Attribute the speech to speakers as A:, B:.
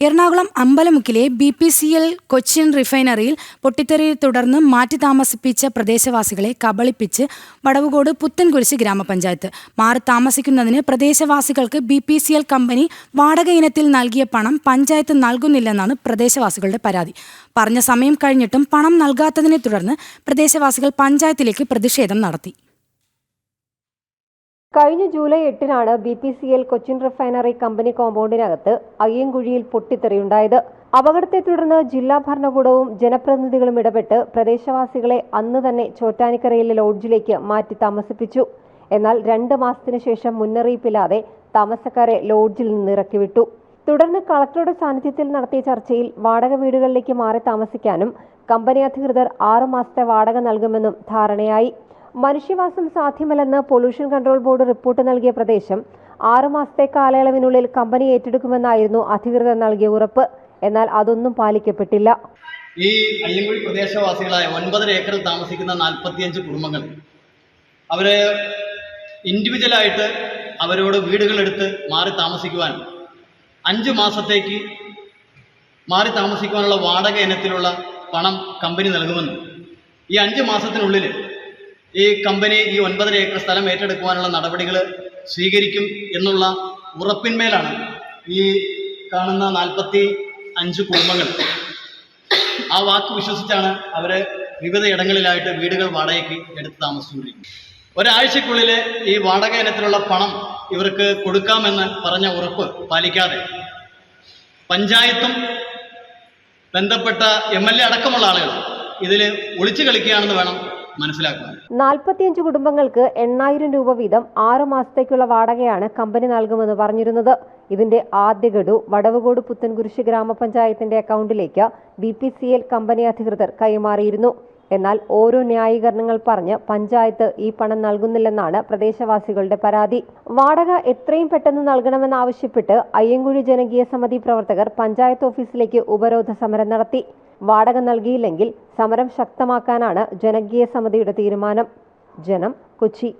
A: Ernakulam അമ്പലമുക്കിലെ B P C L Cochin റിഫൈനറിയിൽ പൊട്ടിത്തെറിയെ തുടർന്ന് മാറ്റി താമസിപ്പിച്ച പ്രദേശവാസികളെ കബളിപ്പിച്ച് വടവുകോട് പുത്തൻകുരിശ് ഗ്രാമപഞ്ചായത്ത്. മാറി താമസിക്കുന്നതിന് പ്രദേശവാസികൾക്ക് B P C L company വാടക ഇനത്തിൽ നൽകിയ പണം പഞ്ചായത്ത് നൽകുന്നില്ലെന്നാണ് പ്രദേശവാസികളുടെ പരാതി. പറഞ്ഞ സമയം കഴിഞ്ഞിട്ടും പണം നൽകാത്തതിനെ തുടർന്ന് പ്രദേശവാസികൾ പഞ്ചായത്തിലേക്ക് പ്രതിഷേധം നടത്തി.
B: കഴിഞ്ഞ ജൂലൈ എട്ടിനാണ് B P C L Cochin refinery company കോമ്പൗണ്ടിനകത്ത് അയ്യൻകുഴിയിൽ പൊട്ടിത്തെറിയുണ്ടായത്. അപകടത്തെ തുടർന്ന് ജില്ലാ ഭരണകൂടവും ജനപ്രതിനിധികളും ഇടപെട്ട് പ്രദേശവാസികളെ അന്ന് തന്നെ ചോറ്റാനിക്കരയിലെ ലോഡ്ജിലേക്ക് മാറ്റി താമസിപ്പിച്ചു. എന്നാൽ രണ്ട് മാസത്തിനു ശേഷം മുന്നറിയിപ്പില്ലാതെ താമസക്കാരെ ലോഡ്ജിൽ നിന്ന് ഇറക്കിവിട്ടു. തുടർന്ന് കളക്ടറുടെ സാന്നിധ്യത്തിൽ നടത്തിയ ചർച്ചയിൽ വാടക വീടുകളിലേക്ക് മാറി താമസിക്കാനും കമ്പനി അധികൃതർ ആറുമാസത്തെ വാടക നൽകുമെന്നും ധാരണയായി. മനുഷ്യവാസം സാധ്യമല്ലെന്ന് പൊല്യൂഷൻ കൺട്രോൾ ബോർഡ് റിപ്പോർട്ട് നൽകിയ പ്രദേശം ആറുമാസത്തെ കാലയളവിനുള്ളിൽ കമ്പനി ഏറ്റെടുക്കുമെന്നായിരുന്നു അധികൃതർ നൽകിയ ഉറപ്പ്. എന്നാൽ അതൊന്നും പാലിക്കപ്പെട്ടില്ല.
C: ഈ അയ്യങ്കുഴി പ്രദേശവാസികളായ ഒൻപതര ഏക്കറിൽ താമസിക്കുന്ന നാൽപ്പത്തിയഞ്ച് കുടുംബങ്ങൾ അവർ ഇൻഡിവിജ്വലായിട്ട് അവരോട് വീടുകളെടുത്ത് മാറി താമസിക്കുവാൻ അഞ്ച് മാസത്തേക്ക് മാറി താമസിക്കുവാനുള്ള വാടക ഇനത്തിലുള്ള പണം കമ്പനി നൽകുമെന്നും. ഈ അഞ്ച് മാസത്തിനുള്ളിൽ ഈ കമ്പനി ഈ ഒൻപതര ഏക്കർ സ്ഥലം ഏറ്റെടുക്കുവാനുള്ള നടപടികൾ സ്വീകരിക്കും എന്നുള്ള ഉറപ്പിന്മേലാണ് ഈ കാണുന്ന നാൽപ്പത്തി അഞ്ച് കുടുംബങ്ങൾ. ആ വാക്ക് വിശ്വസിച്ചാണ് അവർ വിവിധ ഇടങ്ങളിലായിട്ട് വീടുകൾ വാടകയ്ക്ക് എടുത്ത് താമസിച്ചുകൊണ്ടിരിക്കുന്നത്. ഒരാഴ്ചക്കുള്ളിൽ ഈ വാടക ഇനത്തിലുള്ള പണം ഇവർക്ക് കൊടുക്കാമെന്ന് പറഞ്ഞ ഉറപ്പ് പാലിക്കാതെ പഞ്ചായത്തും ബന്ധപ്പെട്ട എം എൽ എ അടക്കമുള്ള ആളുകൾ ഇതിൽ ഒളിച്ചു കളിക്കുകയാണെന്ന് വേണം മനസ്സിലാക്കാൻ
B: നാൽപ്പത്തിയഞ്ച് കുടുംബങ്ങൾക്ക് എണ്ണായിരം രൂപ വീതം ആറു മാസത്തേക്കുള്ള വാടകയാണ് കമ്പനി നൽകുമെന്ന് പറഞ്ഞിരുന്നത്. ഇതിന്റെ ആദ്യ ഗഡു വടവുകോട് പുത്തൻകുരിശ് ഗ്രാമപഞ്ചായത്തിന്റെ അക്കൗണ്ടിലേക്ക് B P C L company അധികൃതർ കൈമാറിയിരുന്നു. എന്നാൽ ഓരോ ന്യായീകരണങ്ങൾ പറഞ്ഞ് പഞ്ചായത്ത് ഈ പണം നൽകുന്നില്ലെന്നാണ് പ്രദേശവാസികളുടെ പരാതി. വാടക എത്രയും പെട്ടെന്ന് നൽകണമെന്നാവശ്യപ്പെട്ട് അയ്യങ്കുഴി ജനകീയ സമിതി പ്രവർത്തകർ പഞ്ചായത്ത് ഓഫീസിലേക്ക് ഉപരോധ സമരം നടത്തി. വാടക നൽകിയില്ലെങ്കിൽ സമരം ശക്തമാക്കാനാണ് ജനകീയ സമിതിയുടെ തീരുമാനം. ജനം കൊച്ചി.